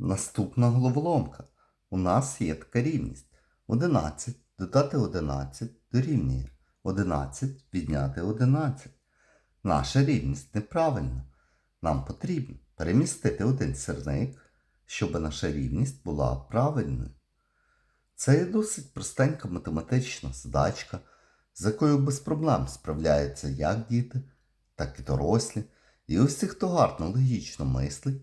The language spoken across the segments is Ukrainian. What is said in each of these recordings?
Наступна головоломка. У нас є така рівність. 11 додати 11 дорівнює 11 відняти 11. Наша рівність неправильна. Нам потрібно перемістити один сірник, щоб наша рівність була правильною. Це є досить простенька математична задачка, з якою без проблем справляються як діти, так і дорослі. І усі, хто гарно логічно мислить,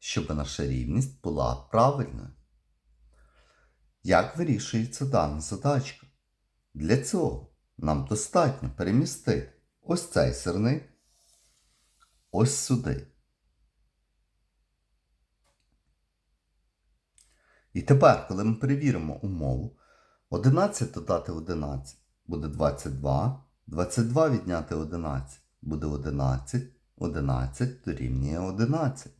щоб наша рівність була правильною. Як вирішується дана задачка? Для цього нам достатньо перемістити ось цей сирник ось сюди. І тепер, коли ми перевіримо умову, 11 додати 11 буде 22, 22 відняти 11 буде 11, 11 дорівнює 11.